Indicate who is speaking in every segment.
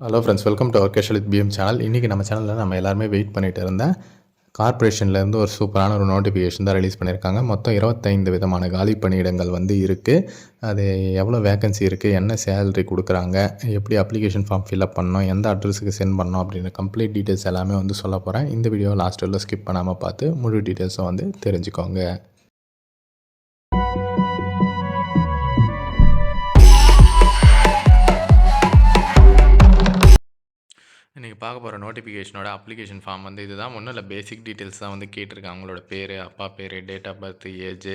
Speaker 1: Hello friends welcome to our casual with PM channel இன்றைக்கி நம்ம சேனலில் நம்ம எல்லாருமே வெயிட் பண்ணிட்டு இருந்தேன் கார்ப்பரேஷன்லேருந்து ஒரு சூப்பரான ஒரு நோட்டிஃபிகேஷன் தான் ரிலீஸ் பண்ணியிருக்காங்க மொத்தம் இருபத்தைந்து விதமான காலி பணியிடங்கள் வந்து இருக்குது அது எவ்வளோ வேகன்சி இருக்குது என்ன சேலரி கொடுக்குறாங்க எப்படி அப்ளிகேஷன் ஃபார்ம் ஃபில்அப் பண்ணணும் எந்த அட்ரஸுக்கு சென்ட் பண்ணணும் அப்படின்ற கம்ப்ளீட் டீட்டெயில்ஸ் எல்லாமே வந்து சொல்ல போகிறேன் இந்த வீடியோ லாஸ்ட் வரல ஸ்கிப் பண்ணாமல் பார்த்து முழு டீட்டெயில்ஸும் வந்து தெரிஞ்சுக்கோங்க. நீங்கள் பார்க்க போகிற நோட்டிஃபிகேஷனோட அப்ளிகேஷன் ஃபார்ம் வந்து இதுதான். ஒன்றும் இல்லை பேசிக் டீட்டெயில்ஸ் தான் வந்து கேட்டிருக்காங்க. அவங்களோட பேர் அப்பா பேர் டேட் ஆஃப் பர்த் ஏஜ்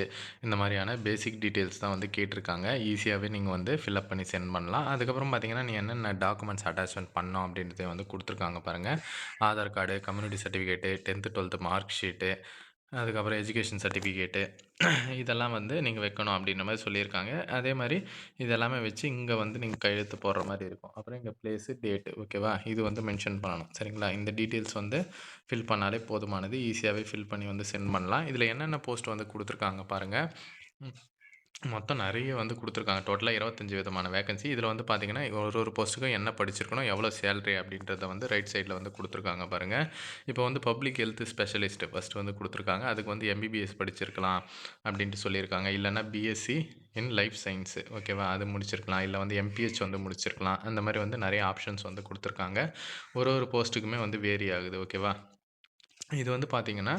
Speaker 1: இந்த மாதிரியான பேசிக் டீட்டெயில்ஸ் தான் வந்து கேட்டிருக்காங்க. ஈஸியாகவே நீங்கள் வந்து ஃபில்அப் பண்ணி சென்ட் பண்ணலாம். அதுக்கப்புறம் பார்த்தீங்கன்னா நீ என்னென்ன டாக்குமெண்ட்ஸ் அட்டாச்மெண்ட் பண்ணோம் அப்படின்றத வந்து கொடுத்துருக்காங்க பாருங்கள் Aadhaar card community certificate tenth twelfth mark sheet அதுக்கப்புறம் எஜுகேஷன் சர்டிஃபிகேட்டு இதெல்லாம் வந்து நீங்கள் வைக்கணும் அப்படின்ற மாதிரி சொல்லியிருக்காங்க. அதே மாதிரி இதெல்லாமே வச்சு இங்கே வந்து நீங்கள் கையெழுத்து போடுற மாதிரி இருக்கும். அப்புறம் இங்கே ப்ளேஸு டேட்டு ஓகேவா இது வந்து மென்ஷன் பண்ணணும். சரிங்களா? இந்த டீட்டெயில்ஸ் வந்து ஃபில் பண்ணாலே போதுமானது. ஈஸியாகவே ஃபில் பண்ணி வந்து சென்ட் பண்ணலாம். இதில் என்னென்ன போஸ்ட் வந்து கொடுத்துருக்காங்க பாருங்கள் மொத்தம் நிறைய வந்து கொடுத்துருக்காங்க. டோட்டலாக இருபத்தஞ்சி விதமான வேகன்சி இதில் வந்து பார்த்தீங்கன்னா ஒரு ஒரு போஸ்ட்டுக்கும் என்ன படிச்சிருக்கணும் எவ்வளோ சேலரி அப்படின்றத வந்து ரைட் சைடில் வந்து கொடுத்துருக்காங்க பாருங்கள் இப்போ வந்து பப்ளிக் ஹெல்த் ஸ்பெஷலிஸ்ட்டு ஃபஸ்ட்டு வந்து கொடுத்துருக்காங்க. அதுக்கு வந்து எம்பிபிஎஸ் படிச்சிருக்கலாம் அப்படின்ட்டு சொல்லியிருக்காங்க. இல்லைனா பிஎஸ்சி இன் லைஃப் சயின்ஸு ஓகேவா அது முடிச்சிருக்கலாம். இல்லை வந்து எம்பிஹெச் வந்து முடிச்சிருக்கலாம். அந்த மாதிரி வந்து நிறைய ஆப்ஷன்ஸ் வந்து கொடுத்துருக்காங்க. ஒரு ஒரு போஸ்ட்டுக்குமே வந்து வேரி ஆகுது ஓகேவா இது வந்து பார்த்திங்கன்னா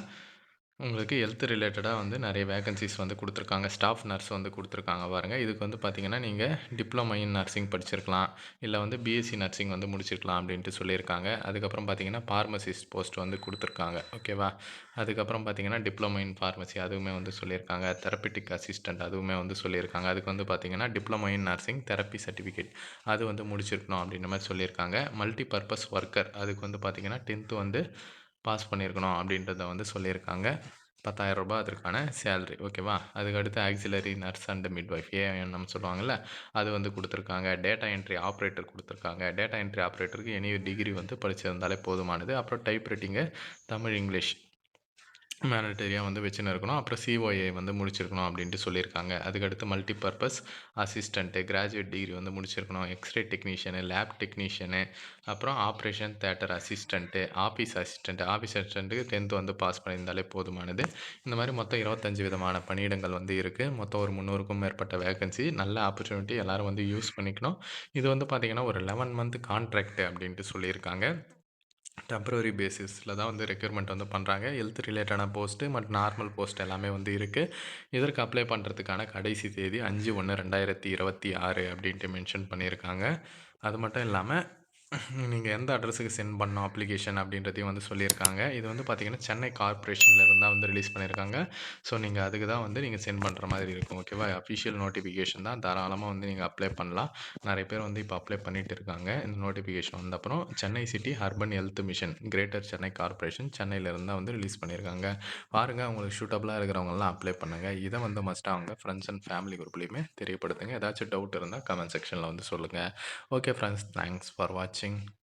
Speaker 1: உங்களுக்கு ஹெல்த் ரிலேட்டடாக வந்து நிறைய வேகன்சிஸ் வந்து கொடுத்துருக்காங்க. ஸ்டாஃப் நர்ஸ் வந்து கொடுத்துருக்காங்க பாருங்கள் இதுக்கு வந்து பார்த்தீங்கன்னா நீங்கள் டிப்ளமோ இன் நர்சிங் படிச்சிருக்கலாம். இல்லை வந்து பிஎஸ்சி நர்சிங் வந்து முடிச்சிருக்கலாம் அப்படின்ட்டு சொல்லியிருக்காங்க. அதுக்கப்புறம் பார்த்தீங்கன்னா ஃபார்மசிஸ்ட் போஸ்ட் வந்து கொடுத்துருக்காங்க. ஓகேவா அதுக்கப்புறம் பார்த்திங்கன்னா டிப்ளமோ இன் ஃபார்மசி அதுவுமே வந்து சொல்லியிருக்காங்க. தெரப்பிட்டிக் அசிஸ்டண்ட் அதுவுமே வந்து சொல்லியிருக்காங்க. அதுக்கு வந்து பார்த்திங்கன்னா diploma in nursing therapy certificate அது வந்து முடிச்சிருக்கணும் அப்படின்ற மாதிரி சொல்லியிருக்காங்க. மல்டி பர்பஸ் ஒர்க்கர் அதுக்கு வந்து பார்த்தீங்கன்னா டென்த்து வந்து பாஸ் பண்ணியிருக்கணும் அப்படின்றத வந்து சொல்லியிருக்காங்க. பத்தாயிரரூபா அதற்கான சேல்ரி ஓகேவா அதுக்கடுத்து auxiliary nurse and midwife ANM சொல்லுவாங்கள்ல அது வந்து கொடுத்துருக்காங்க. டேட்டா என்ட்ரி ஆப்ரேட்டர் கொடுத்துருக்காங்க. டேட்டா என்ட்ரி ஆப்ரேட்டருக்கு எனி டிகிரி வந்து படிச்சிருந்தாலே போதுமானது. அப்புறம் டைப் ரைட்டிங்கு தமிழ் இங்கிலீஷ். மேனடரியாக வந்து வச்சுன்னு இருக்கணும் அப்புறம் சிஓஏ வந்து முடிச்சிருக்கணும் அப்படின்ட்டு சொல்லியிருக்காங்க. அதுக்கடுத்து multi purpose assistant graduate degree வந்து முடிச்சிருக்கணும். எக்ஸ்ரே டெக்னீஷியனு லேப் டெக்னீஷியனு அப்புறம் operation theatre assistant office assistant office அசிஸ்டண்ட்டுக்கு tenth வந்து பாஸ் பண்ணியிருந்தாலே போதுமானது. இந்த மாதிரி மொத்தம் இருபத்தஞ்சு விதமான பணியிடங்கள் வந்து இருக்குது மொத்தம் ஒரு முந்நூறுக்கும் மேற்பட்ட வேகன்சி நல்ல ஆப்பர்ச்சுனிட்டி எல்லோரும் வந்து யூஸ் பண்ணிக்கணும். இது வந்து பார்த்திங்கன்னா ஒரு லெவன் மந்த் கான்ட்ராக்ட் அப்படின்ட்டு சொல்லியிருக்காங்க. டெம்பரரி பேசிஸில் தான் வந்து ரெக்யூர்மெண்ட் வந்து பண்ணுறாங்க ஹெல்த் ரிலேட்டடான போஸ்ட்டு மற்றும் நார்மல் போஸ்ட் எல்லாமே வந்து இருக்குது இதற்கு அப்ளை பண்ணுறதுக்கான கடைசி தேதி அஞ்சு ஒன்று ரெண்டாயிரத்தி இருபத்தி ஆறு அப்படின்ட்டு மென்ஷன் பண்ணியிருக்காங்க. அது மட்டும் இல்லாமல் நீங்கள் எந்த அட்ரஸுக்கு சென்ட் பண்ணோம் அப்ளிகேஷன் அப்படின்றதையும் வந்து சொல்லியிருக்காங்க. இது வந்து பார்த்திங்கன்னா சென்னை கார்ப்பரேஷனில் இருந்தால் வந்து ரிலீஸ் பண்ணியிருக்காங்க. ஸோ நீங்கள் அதுக்கு தான் வந்து நீங்கள் சென்ட் பண்ணுற மாதிரி இருக்கும் ஓகேவா அஃபிஷியல் நோட்டிஃபிகேஷன் தான். தாராளமாக வந்து நீங்கள் அப்ளை பண்ணலாம். நிறைய பேர் வந்து இப்போ அப்ளை பண்ணிகிட்டு இருக்காங்க. இந்த நோட்டிஃபிகேஷன் வந்த அப்புறம் Chennai city urban health mission greater Chennai corporation சென்னையில் இருந்தால் வந்து ரிலீஸ் பண்ணியிருக்காங்க. பாருங்கள் உங்களுக்கு சூட்டபுளாக இருக்கிறவங்கலாம் அப்ளை பண்ணுங்கள் இதை வந்து மஸ்ட்டாக அவங்க ஃப்ரெண்ட்ஸ் அண்ட் ஃபேமிலி குரூப்லேயுமே தெரியப்படுத்துங்க. ஏதாச்சும் டவுட் இருந்தால் கமெண்ட் செக்ஷனில் வந்து சொல்லுங்கள் ஓகே ஃப்ரெண்ட்ஸ் தேங்க்ஸ் ஃபார் வாட்சிங் watching